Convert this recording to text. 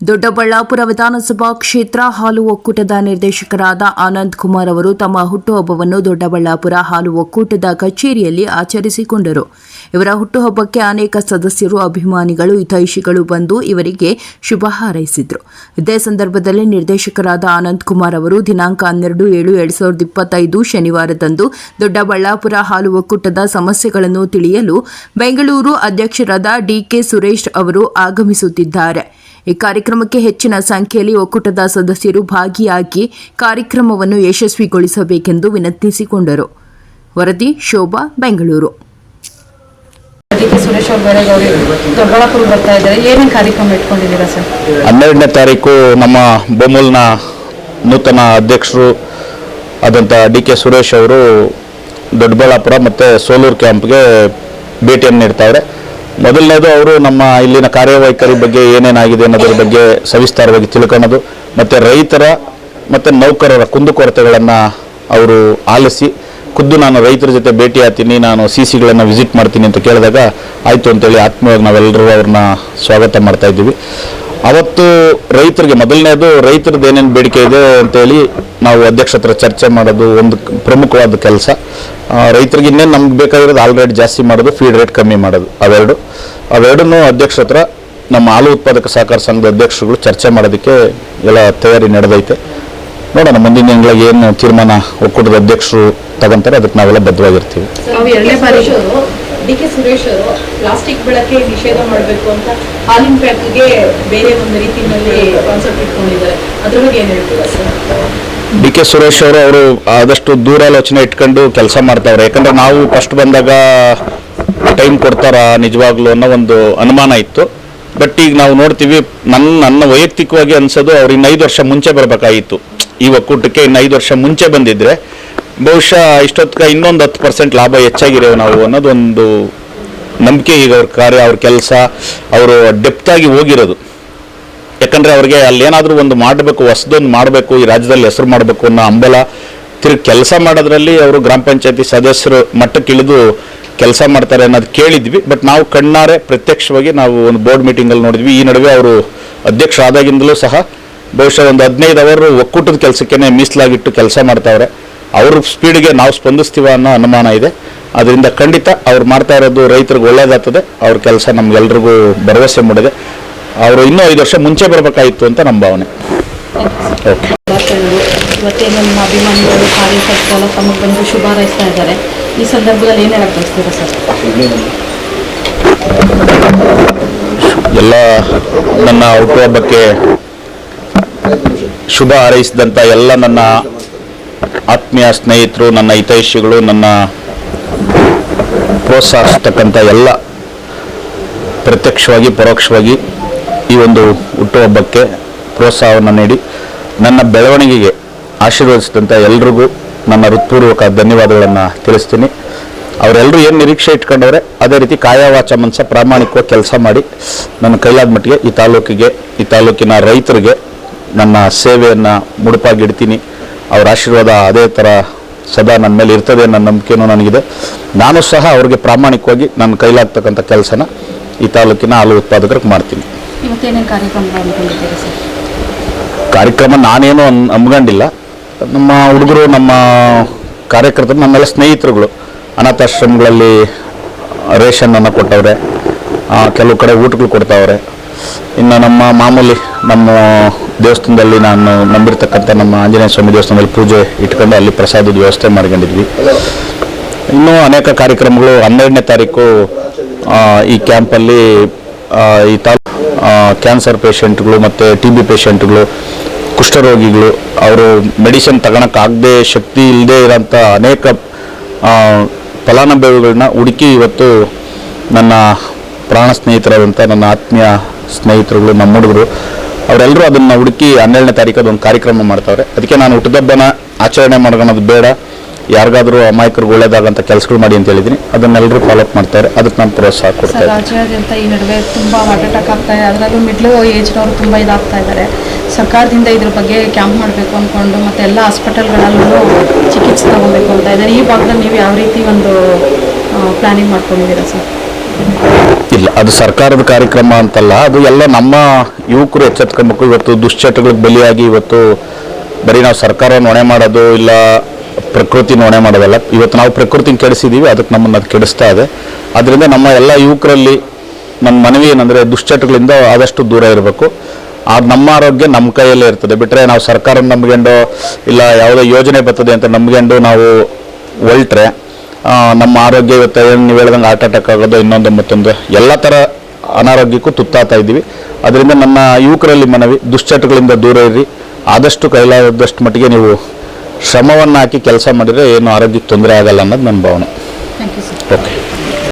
ದೊಡ್ಡಬಳ್ಳಾಪುರ ವಿಧಾನಸಭಾ ಕ್ಷೇತ್ರ ಹಾಲು ಒಕ್ಕೂಟದ ನಿರ್ದೇಶಕರಾದ ಆನಂದ್ ಕುಮಾರ್ ಅವರು ತಮ್ಮ ಹುಟ್ಟುಹಬ್ಬವನ್ನು ದೊಡ್ಡಬಳ್ಳಾಪುರ ಹಾಲು ಒಕ್ಕೂಟದ ಕಚೇರಿಯಲ್ಲಿ ಆಚರಿಸಿಕೊಂಡರು. ಇವರ ಹುಟ್ಟುಹಬ್ಬಕ್ಕೆ ಅನೇಕ ಸದಸ್ಯರು, ಅಭಿಮಾನಿಗಳು, ಹಿತೈಷಿಗಳು ಬಂದು ಇವರಿಗೆ ಶುಭ ಹಾರೈಸಿದರು. ಇದೇ ಸಂದರ್ಭದಲ್ಲಿ ನಿರ್ದೇಶಕರಾದ ಆನಂದ್ ಕುಮಾರ್ ಅವರು ದಿನಾಂಕ ಹನ್ನೆರಡು ಏಳು ಎರಡ್ ಸಾವಿರದ ಇಪ್ಪತ್ತೈದು ಶನಿವಾರದಂದು ದೊಡ್ಡಬಳ್ಳಾಪುರ ಹಾಲು ಒಕ್ಕೂಟದ ಸಮಸ್ಯೆಗಳನ್ನು ತಿಳಿಯಲು ಬೆಂಗಳೂರು ಅಧ್ಯಕ್ಷರಾದ ಡಿಕೆ ಸುರೇಶ್ ಅವರು ಆಗಮಿಸುತ್ತಿದ್ದಾರೆ. ಈ ಕಾರ್ಯಕ್ರಮಕ್ಕೆ ಹೆಚ್ಚಿನ ಸಂಖ್ಯೆಯಲ್ಲಿ ಒಕ್ಕೂಟದ ಸದಸ್ಯರು ಭಾಗಿಯಾಗಿ ಕಾರ್ಯಕ್ರಮವನ್ನು ಯಶಸ್ವಿಗೊಳಿಸಬೇಕೆಂದು ವಿನಂತಿಸಿಕೊಂಡರು. ವರದಿ ಶೋಭಾ ಬೆಂಗಳೂರು. ಡಿ ಕೆ ಸುರೇಶ್ ಅವ್ರು ಬೇರೆ ಗೌರಿ ದೊಡ್ಡಬಳ್ಳಾಪುರ ಬರ್ತಾ ಇದ್ದಾರೆ. ಏನೇನು ಕಾರ್ಯಕ್ರಮ ಇಟ್ಕೊಂಡಿದ್ದೀರಾ ಸರ್? ಹನ್ನೆರಡನೇ ತಾರೀಕು ನಮ್ಮ ಬೊಮ್ಮಲ್ನ ನೂತನ ಅಧ್ಯಕ್ಷರು ಆದಂಥ ಡಿ ಕೆ ಸುರೇಶ್ ಅವರು ದೊಡ್ಡಬಳ್ಳಾಪುರ ಮತ್ತು ಸೋಲೂರು ಕ್ಯಾಂಪ್ಗೆ ಭೇಟಿಯನ್ನು ನೀಡ್ತಾವ್ರೆ ಮೊದಲನೇದು ಅವರು ನಮ್ಮ ಇಲ್ಲಿನ ಕಾರ್ಯವೈಖರಿ ಬಗ್ಗೆ ಏನೇನಾಗಿದೆ ಅನ್ನೋದ್ರ ಬಗ್ಗೆ ಸವಿಸ್ತಾರವಾಗಿ ತಿಳ್ಕೊಳ್ಳೋದು ಮತ್ತು ರೈತರ ಮತ್ತು ನೌಕರರ ಕುಂದುಕೊರತೆಗಳನ್ನು ಅವರು ಆಲಿಸಿ, ಖುದ್ದು ನಾನು ರೈತರ ಜೊತೆ ಭೇಟಿ ಆಗ್ತೀನಿ, ನಾನು ಸಿ ಸಿಗಳನ್ನು ವಿಸಿಟ್ ಮಾಡ್ತೀನಿ ಅಂತ ಕೇಳಿದಾಗ, ಆಯಿತು ಅಂತೇಳಿ ಆತ್ಮೀಯವಾಗಿ ನಾವೆಲ್ಲರೂ ಅವ್ರನ್ನ ಸ್ವಾಗತ ಮಾಡ್ತಾ ಇದ್ದೀವಿ. ಅವತ್ತು ರೈತರಿಗೆ, ಮೊದಲನೇದು ರೈತರದ್ದು ಏನೇನು ಬೇಡಿಕೆ ಇದೆ ಅಂತೇಳಿ ನಾವು ಅಧ್ಯಕ್ಷ ಹತ್ರ ಚರ್ಚೆ ಮಾಡೋದು ಒಂದು ಪ್ರಮುಖವಾದ ಕೆಲಸ. ರೈತರಿಗೆ ಇನ್ನೇನು ನಮ್ಗೆ ಬೇಕಾಗಿರೋದು ಆಲ್ ಜಾಸ್ತಿ ಮಾಡೋದು ಫೀಡ್ ರೇಟ್ ಕಮ್ಮಿ ಮಾಡೋದು, ಅವೆರಡು. ಅವೆರಡನ್ನೂ ಅಧ್ಯಕ್ಷ ಹತ್ರ ನಮ್ಮ ಹಾಲು ಉತ್ಪಾದಕ ಸಹಕಾರ ಸಂಘದ ಅಧ್ಯಕ್ಷರುಗಳು ಚರ್ಚೆ ಮಾಡೋದಕ್ಕೆ ಎಲ್ಲ ತಯಾರಿ ನಡೆದೈತೆ. ನೋಡೋಣ, ಮುಂದಿನ ತಿಂಗಳ ಏನು ತೀರ್ಮಾನ ಒಕ್ಕೂಟದ ಅಧ್ಯಕ್ಷರು ತಗೊಂತಾರೆ, ಅದಕ್ಕೆ ನಾವೆಲ್ಲ ಬದ್ಧವಾಗಿರ್ತೀವಿ. ಡಿ ಕೆ ಸುರೇಶ್ ಅವರು ಪ್ಲಾಸ್ಟಿಕ್ ಬಳಕೆ ನಿಷೇಧ ಮಾಡಬೇಕು ಅಂತ ಹಾಲಿನ ಪ್ಯಾಕ್ಗೆ ಬೇರೆ ಒಂದು ರೀತಿಯಲ್ಲಿ ಕಾನ್ಸೆಪ್ಟ್ ಇಟ್ಕೊಂಡಿದ್ದಾರೆ. ಅದ್ರ ಬಗ್ಗೆ ಏನು ಹೇಳ್ತೀರಾ ಸರ್? ಡಿ ಕೆ ಸುರೇಶ್ ಅವರು ಅವರು ಆದಷ್ಟು ದೂರಾಲೋಚನೆ ಇಟ್ಕೊಂಡು ಕೆಲಸ ಮಾಡ್ತಾವ್ರೆ. ಯಾಕಂದ್ರೆ ನಾವು ಫಸ್ಟ್ ಬಂದಾಗ ಟೈಮ್ ಕೊಡ್ತಾರಾ ನಿಜವಾಗ್ಲೂ ಅನ್ನೋ ಒಂದು ಅನುಮಾನ ಇತ್ತು. ಬಟ್ ಈಗ ನಾವು ನೋಡ್ತೀವಿ ನನ್ನ ನನ್ನ ವೈಯಕ್ತಿಕವಾಗಿ ಅನ್ಸೋದು ಅವ್ರು ಇನ್ನೈದು ವರ್ಷ ಮುಂಚೆ ಬರಬೇಕಾಗಿತ್ತು. ಈ ಒಕ್ಕೂಟಕ್ಕೆ ಇನ್ನೈದು ವರ್ಷ ಮುಂಚೆ ಬಂದಿದ್ರೆ ಬಹುಶಃ ಇಷ್ಟೊತ್ತಿಗೆ ಇನ್ನೊಂದು ಹತ್ತು ಪರ್ಸೆಂಟ್ ಲಾಭ ಹೆಚ್ಚಾಗಿರೋ ನಾವು ಅನ್ನೋದೊಂದು ನಂಬಿಕೆ ಈಗ ಅವ್ರ ಕಾರ್ಯ, ಅವ್ರ ಕೆಲಸ, ಅವರು ಡೆಪ್ತಾಗಿ ಹೋಗಿರೋದು. ಯಾಕಂದ್ರೆ ಅವ್ರಿಗೆ ಅಲ್ಲೇನಾದ್ರೂ ಒಂದು ಮಾಡಬೇಕು, ಹೊಸದೊಂದು ಮಾಡಬೇಕು, ಈ ರಾಜ್ಯದಲ್ಲಿ ಹೆಸರು ಮಾಡಬೇಕು ಅನ್ನೋ ಹಂಬಲ. ತಿರುಗಿ ಕೆಲಸ ಮಾಡೋದ್ರಲ್ಲಿ ಅವರು ಗ್ರಾಮ ಪಂಚಾಯತಿ ಸದಸ್ಯರು ಮಟ್ಟಕ್ಕೆ ಇಳಿದು ಕೆಲಸ ಮಾಡ್ತಾರೆ ಅನ್ನೋದು ಕೇಳಿದ್ವಿ. ಬಟ್ ನಾವು ಕಣ್ಣಾರೆ ಪ್ರತ್ಯಕ್ಷವಾಗಿ ನಾವು ಒಂದು ಬೋರ್ಡ್ ಮೀಟಿಂಗಲ್ಲಿ ನೋಡಿದ್ವಿ. ಈ ನಡುವೆ ಅವರು ಅಧ್ಯಕ್ಷ ಆದಾಗಿಂದಲೂ ಸಹ ಬಹುಶಃ ಒಂದು ಹದಿನೈದು ಅವರು ಒಕ್ಕೂಟದ ಕೆಲಸಕ್ಕೇ ಮೀಸಲಾಗಿಟ್ಟು ಕೆಲಸ ಮಾಡ್ತಾವ್ರೆ. ಅವ್ರ ಸ್ಪೀಡ್ಗೆ ನಾವು ಸ್ಪಂದಿಸ್ತೀವ ಅನ್ನೋ ಅನುಮಾನ ಇದೆ. ಅದರಿಂದ ಖಂಡಿತ ಅವ್ರು ಮಾಡ್ತಾ ಇರೋದು ರೈತರಿಗೆ ಒಳ್ಳೇದಾಗ್ತದೆ. ಅವ್ರ ಕೆಲಸ ನಮ್ಗೆಲ್ರಿಗೂ ಭರವಸೆ ಮೂಡಿದೆ. ಅವರು ಇನ್ನೂ ಐದು ವರ್ಷ ಮುಂಚೆ ಬರಬೇಕಾಗಿತ್ತು ಅಂತ ನಮ್ಮ ಭಾವನೆ. ಓಕೆ. ಇವತ್ತೇನು ನಿಮ್ಮ ಅಭಿಮಾನಿಗಳು ಕಾರ್ಯಕರ್ತರು ತಮಗೆ ಬಂದು ಶುಭ ಹಾರೈಸ್ತಾ ಇದ್ದಾರೆ. ಈ ಸಂದರ್ಭದಲ್ಲಿ ಏನು ಹೇಳಕ್ ಬಯಸ್ತೀರಾ ಸರ್? ಎಲ್ಲ ನನ್ನ ಹುಟ್ಟುಹಬ್ಬಕ್ಕೆ ಶುಭ ಹಾರೈಸಿದಂಥ ಎಲ್ಲ ನನ್ನ ಆತ್ಮೀಯ ಸ್ನೇಹಿತರು, ನನ್ನ ಹಿತೈಷಿಗಳು, ನನ್ನ ಪ್ರೋತ್ಸಾಹಿಸ್ತಕ್ಕಂಥ ಎಲ್ಲ ಪ್ರತ್ಯಕ್ಷವಾಗಿ, ಪರೋಕ್ಷವಾಗಿ ಈ ಒಂದು ಹುಟ್ಟುಹಬ್ಬಕ್ಕೆ ಪ್ರೋತ್ಸಾಹವನ್ನು ನೀಡಿ ನನ್ನ ಬೆಳವಣಿಗೆಗೆ ಆಶೀರ್ವದಿಸಿದಂಥ ಎಲ್ರಿಗೂ ನನ್ನ ಹೃತ್ಪೂರ್ವಕ ಧನ್ಯವಾದಗಳನ್ನು ತಿಳಿಸ್ತೀನಿ. ಅವರೆಲ್ಲರೂ ಏನು ನಿರೀಕ್ಷೆ ಇಟ್ಕೊಂಡವ್ರೆ, ಅದೇ ರೀತಿ ಕಾಯವಾಚ ಮನಸ ಪ್ರಾಮಾಣಿಕವಾಗಿ ಕೆಲಸ ಮಾಡಿ ನನ್ನ ಕೈಲಾದ ಮಟ್ಟಿಗೆ ಈ ತಾಲೂಕಿಗೆ, ಈ ತಾಲೂಕಿನ ರೈತರಿಗೆ ನನ್ನ ಸೇವೆಯನ್ನು ಮುಡುಪಾಗಿಡ್ತೀನಿ. ಅವರ ಆಶೀರ್ವಾದ ಅದೇ ಥರ ಸದಾ ನನ್ನ ಮೇಲೆ ಇರ್ತದೆ ನನ್ನ ನಂಬಿಕೆನೂ ನನಗಿದೆ. ನಾನು ಸಹ ಅವ್ರಿಗೆ ಪ್ರಾಮಾಣಿಕವಾಗಿ ನನ್ನ ಕೈಲಾಗ್ತಕ್ಕಂಥ ಕೆಲಸನ ಈ ತಾಲೂಕಿನ ಹಾಲು ಉತ್ಪಾದಕರಿಗೆ ಮಾಡ್ತೀನಿ. ಕಾರ್ಯಕ್ರಮ ನಾನೇನು ಅನ್ ಅಂಬ್ಕೊಂಡಿಲ್ಲ ನಮ್ಮ ಹುಡುಗರು ನಮ್ಮ ಕಾರ್ಯಕರ್ತರು ನಮ್ಮೆಲ್ಲ ಸ್ನೇಹಿತರುಗಳು ಅನಾಥಾಶ್ರಮಗಳಲ್ಲಿ ರೇಷನ್ನನ್ನು ಕೊಟ್ಟವ್ರೆ ಕೆಲವು ಕಡೆ ಊಟಗಳು ಕೊಡ್ತಾವ್ರೆ. ಇನ್ನು ನಮ್ಮ ಮಾಮೂಲಿ ನಮ್ಮ ದೇವಸ್ಥಾನದಲ್ಲಿ ನಾನು ನಂಬಿರ್ತಕ್ಕಂಥ ನಮ್ಮ ಆಂಜನೇಯ ಸ್ವಾಮಿ ದೇವಸ್ಥಾನದಲ್ಲಿ ಪೂಜೆ ಇಟ್ಕೊಂಡು ಅಲ್ಲಿ ಪ್ರಸಾದದ ವ್ಯವಸ್ಥೆ ಮಾಡ್ಕೊಂಡಿದ್ವಿ. ಇನ್ನೂ ಅನೇಕ ಕಾರ್ಯಕ್ರಮಗಳು ಹನ್ನೆರಡನೇ ತಾರೀಕು ಈ ಕ್ಯಾಂಪಲ್ಲಿ ಈ ತಾಲೂ ಕ್ಯಾನ್ಸರ್ ಪೇಷಂಟ್ಗಳು ಮತ್ತು ಟಿ ಬಿ ಪೇಷಂಟ್ಗಳು, ಕುಷ್ಠರೋಗಿಗಳು, ಅವರು ಮೆಡಿಸಿನ್ ತಗೊಳಕ್ಕಾಗದೆ ಶಕ್ತಿ ಇಲ್ಲದೆ ಇರೋಂಥ ಅನೇಕ ಫಲಾನುಭವಿಗಳನ್ನ ಹುಡುಕಿ ಇವತ್ತು ನನ್ನ ಪ್ರಾಣ ಸ್ನೇಹಿತರಾದಂಥ ನನ್ನ ಆತ್ಮೀಯ ಸ್ನೇಹಿತರುಗಳು, ನಮ್ಮ ಹುಡುಗರು, ಅವರೆಲ್ಲರೂ ಅದನ್ನು ಹುಡುಕಿ ಹನ್ನೆರಡನೇ ತಾರೀಕು ಅದೊಂದು ಕಾರ್ಯಕ್ರಮ ಮಾಡ್ತಾವ್ರೆ. ಅದಕ್ಕೆ ನಾನು ಹುಟ್ಟದಬ್ಬನ ಆಚರಣೆ ಮಾಡ್ಕೊಳೋದು ಬೇಡ. ಯಾರಿಗಾದರೂ ಅಮಾಯಕರಿಗೆ ಒಳ್ಳೇದಾಗಂತ ಕೆಲಸಗಳು ಮಾಡಿ ಅಂತ ಹೇಳಿದ್ದೀನಿ. ಅದನ್ನೆಲ್ಲರೂ ಫಾಲೋಅಪ್ ಮಾಡ್ತಾರೆ. ಅದಕ್ಕೆ ನಾನು ಪ್ರೋತ್ಸಾಹ ಕೊಡ್ತಾ ರಾಜ್ಯಾದ್ಯಂತ ಈ ನಡುವೆ ತುಂಬ ಹಾರ್ಟ್ ಅಟ್ಯಾಕ್ ಆಗ್ತಾ ಇದೆ. ಅದರಲ್ಲೂ ಮಿಡ್ಲ್ ಏಜ್ನವರು ತುಂಬ ಇದಾಗ್ತಾ ಇದ್ದಾರೆ ಸರ್ಕಾರದಿಂದ ಇದ್ರ ಬಗ್ಗೆ ಕ್ಯಾಂಪ್ ಮಾಡಬೇಕು ಅಂದ್ಕೊಂಡು ಮತ್ತು ಎಲ್ಲ ಹಾಸ್ಪಿಟಲ್ಗಳಲ್ಲೂ ಚಿಕಿತ್ಸೆ ತಗೊಬೇಕು ಅಂತ ಇದ್ದಾರೆ. ಈ ಭಾಗದಲ್ಲಿ ನೀವು ಯಾವ ರೀತಿ ಒಂದು ಪ್ಲಾನಿಂಗ್ ಮಾಡ್ಕೊಂಡಿದ್ದೀರಾ ಸರ್? ಇಲ್ಲ, ಅದು ಸರ್ಕಾರದ ಕಾರ್ಯಕ್ರಮ ಅಂತಲ್ಲ, ಅದು ಎಲ್ಲ ನಮ್ಮ ಯುವಕರು ಎಚ್ಚೆತ್ಕೊಬೇಕು ಇವತ್ತು ದುಶ್ಚಟಗಳಿಗೆ ಬಲಿಯಾಗಿ ಇವತ್ತು ಬರೀ ನಾವು ಸರ್ಕಾರ ಹೊಣೆ ಮಾಡೋದು ಇಲ್ಲ ಪ್ರಕೃತಿ ಹೊಣೆ ಮಾಡೋದಲ್ಲ, ಇವತ್ತು ನಾವು ಪ್ರಕೃತಿನ ಕೆಡಿಸಿದ್ದೀವಿ ಅದಕ್ಕೆ ನಮ್ಮನ್ನು ಅದು ಕೆಡಿಸ್ತಾ ಇದೆ. ಅದರಿಂದ ನಮ್ಮ ಎಲ್ಲ ಯುವಕರಲ್ಲಿ ನಮ್ಮ ಮನವಿ ಏನಂದರೆ ದುಶ್ಚಟಗಳಿಂದ ಆದಷ್ಟು ದೂರ ಇರಬೇಕು. ಆ ನಮ್ಮ ಆರೋಗ್ಯ ನಮ್ಮ ಕೈಯಲ್ಲೇ ಇರ್ತದೆ. ಬಿಟ್ಟರೆ ನಾವು ಸರ್ಕಾರ ನಂಬ್ಕೊಂಡು ಇಲ್ಲ, ಯಾವುದೋ ಯೋಜನೆ ಬರ್ತದೆ ಅಂತ ನಂಬ್ಕೊಂಡು ನಾವು ಹೊಲ್ಟ್ರೆ ನಮ್ಮ ಆರೋಗ್ಯ ಇವತ್ತು ಏನು ನೀವು ಹೇಳ್ದಂಗೆ ಹಾರ್ಟ್ ಅಟ್ಯಾಕ್ ಆಗೋದು ಇನ್ನೊಂದು ಮತ್ತೊಂದು ಎಲ್ಲ ಥರ ಅನಾರೋಗ್ಯಕ್ಕೂ ತುತ್ತಾಗ್ತಾ ಇದ್ದೀವಿ. ಅದರಿಂದ ನಮ್ಮ ಯುವಕರಲ್ಲಿ ಮನವಿ ದುಶ್ಚಟಗಳಿಂದ ದೂರ ಇರಿ. ಆದಷ್ಟು ಕೈಲಾದಷ್ಟು ಮಟ್ಟಿಗೆ ನೀವು ಶ್ರಮವನ್ನು ಹಾಕಿ ಕೆಲಸ ಮಾಡಿದರೆ ಏನು ಆರೋಗ್ಯಕ್ಕೆ ತೊಂದರೆ ಆಗಲ್ಲ ಅನ್ನೋದು ನನ್ನ ಭಾವನೆ. Thank you sir okay